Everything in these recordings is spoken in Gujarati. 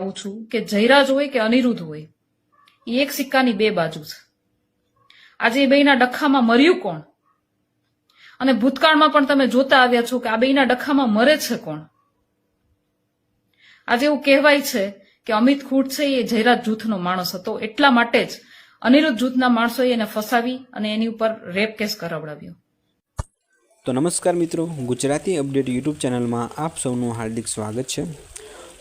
આવું છું કે જયરાજ હોય કે અનિરુદ્ધ હોય એ એક સિક્કાની બે બાજુ છે. આજે એ બેયના ડખામાં મર્યું કોણ? અને ભૂતકાળમાં પણ તમે જોતા આવ્યા છો કે આ બેયના ડખામાં મરે છે કોણ? આજે એવું કહેવાય છે કે અમિત ખૂટ છે એ જયરાજ જૂથનો માણસ હતો. એટલા માટે જ અનિરુદ્ધ જૂથના માણસોએ એને ફસાવી અને એની ઉપર રેપ કેસ કરાવડાવ્યો. તો નમસ્કાર મિત્રો, ગુજરાતી અપડેટ યુટ્યુબ ચેનલમાં આપ સૌનું હાર્દિક સ્વાગત છે.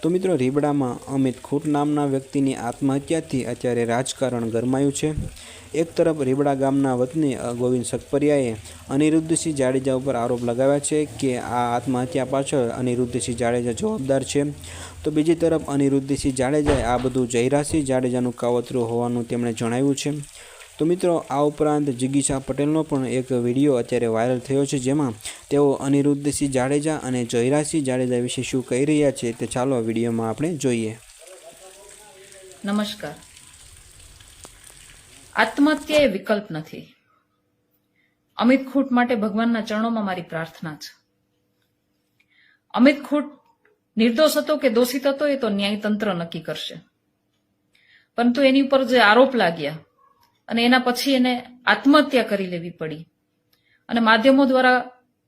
તો મિત્રો, રીબડામાં અમિત ખૂટ નામના વ્યક્તિની આત્મહત્યાથી અત્યારે રાજકારણ ગરમાયું છે. એક તરફ રીબડા ગામના વતની ગોવિંદ સકપરિયાએ અનિરુદ્ધસિંહ જાડેજા ઉપર આરોપ લગાવ્યા છે કે આ આત્મહત્યા પાછળ અનિરુદ્ધસિંહ જાડેજા જવાબદાર છે. તો બીજી તરફ અનિરુદ્ધસિંહ જાડેજાએ આ બધું જયરાસિંહ જાડેજાનું કાવતરું હોવાનું તેમણે જણાવ્યું છે. તો મિત્રો, આ ઉપરાંત જિગીશા પટેલનો પણ એક વીડિયો અત્યારે વાયરલ થયો છે, જેમાં તેઓ અનિરુદ્ધસિંહ જાડેજા અને જયરાસિંહ જાડેજા વિશે શું કહી રહ્યા છે તે ચાલો આ વિડીયોમાં આપણે જોઈએ. નમસ્કાર. આત્મહત્યા એ વિકલ્પ નથી. અમિત ખૂટ માટે ભગવાનના ચરણોમાં મારી પ્રાર્થના છે. અમિત ખૂટ નિર્દોષ હતો કે દોષિત હતો એ તો ન્યાયતંત્ર નક્કી કરશે. પરંતુ એની ઉપર જે આરોપ લાગ્યા અને એના પછી એને આત્મહત્યા કરી લેવી પડી. અને માધ્યમો દ્વારા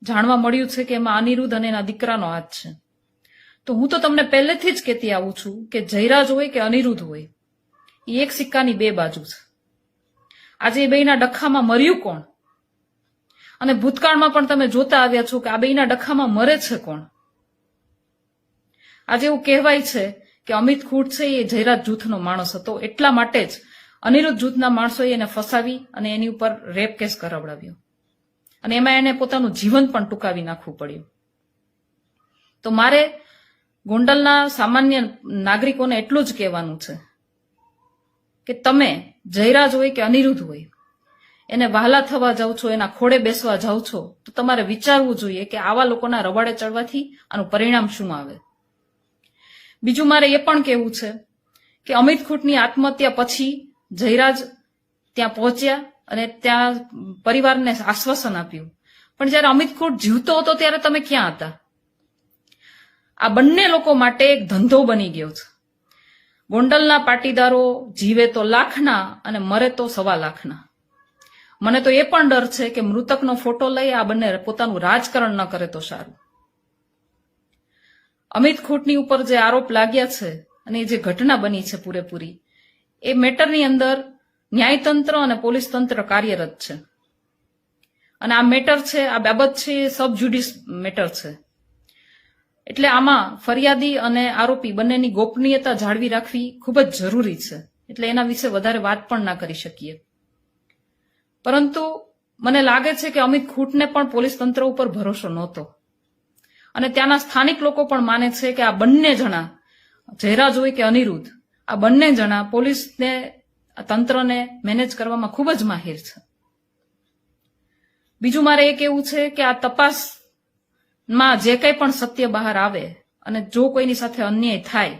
જાણવા મળ્યું છે કે એમાં અનિરુદ્ધ અને એના દીકરાનો હાથ છે. તો હું તો તમને પહેલેથી જ કહેતી આવું છું કે જયરાજ હોય કે અનિરુદ્ધ હોય, એ એક સિક્કાની બે બાજુ છે. આજે એ બેયના ડખામાં મર્યું કોણ? અને ભૂતકાળમાં પણ તમે જોતા આવ્યા છો કે આ બેયના ડખામાં મરે છે કોણ? આજે એવું કહેવાય છે કે અમિત ખૂટ છે એ જયરાજ જૂથનો માણસ હતો, એટલા માટે જ અનિરુદ્ધ જૂથના માણસોએ એને ફસાવી અને એની ઉપર રેપ કેસ કરાવડાવ્યો. અને એમાં એને પોતાનું જીવન પણ ટૂંકાવી નાખવું પડ્યું. તો મારે ગોંડલના સામાન્ય નાગરિકોને એટલું જ કહેવાનું છે કે તમે જયરાજ હોય કે અનિરુદ્ધ હોય, એને વહાલા થવા જાઓ છો, એના ખોડે બેસવા જાઓ છો, તો તમારે વિચારવું જોઈએ કે આવા લોકોના રવાડે ચડવાથી આનું પરિણામ શું આવે. બીજું મારે એ પણ કહેવું છે કે અમિત ખૂટની આત્મહત્યા પછી જયરાજ ત્યાં પહોંચ્યા અને ત્યાં પરિવારને આશ્વાસન આપ્યું. પણ જ્યારે અમિત ખોટ જીવતો હતો ત્યારે તમે ક્યાં હતા? આ બંને લોકો માટે એક ધંધો બની ગયો છે. ગોંડલના પાટીદારો જીવે તો લાખના અને મરે તો સવા લાખના. મને તો એ પણ ડર છે કે મૃતકનો ફોટો લઈ આ બંને પોતાનું રાજકારણ ન કરે તો સારું. અમિત ખોટની ઉપર જે આરોપ લાગ્યા છે અને જે ઘટના બની છે પૂરેપૂરી એ મેટરની અંદર ન્યાયતંત્ર અને પોલીસ તંત્ર કાર્યરત છે. અને આ મેટર છે, આ બાબત છે, એ સબ જ્યુડિસ મેટર છે. એટલે આમાં ફરિયાદી અને આરોપી બંનેની ગોપનીયતા જાળવી રાખવી ખૂબ જ જરૂરી છે. એટલે એના વિશે વધારે વાત પણ ના કરી શકીએ. પરંતુ મને લાગે છે કે અમિત ખૂટને પણ પોલીસ તંત્ર ઉપર ભરોસો નહોતો. અને ત્યાંના સ્થાનિક લોકો પણ માને છે કે આ બંને જણા જયરાજ હોય કે અનિરુદ્ધ આ બંને જણા પોલીસને તંત્રને મેનેજ કરવામાં ખૂબ જ માહિર છે. બીજું મારે એ કહેવું છે કે આ તપાસમાં જે કંઈ પણ સત્ય બહાર આવે અને જો કોઈની સાથે અન્યાય થાય,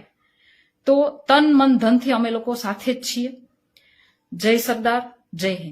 તો તન મન ધનથી અમે લોકો સાથે જ છીએ. જય સરદાર, જય હિન્દ.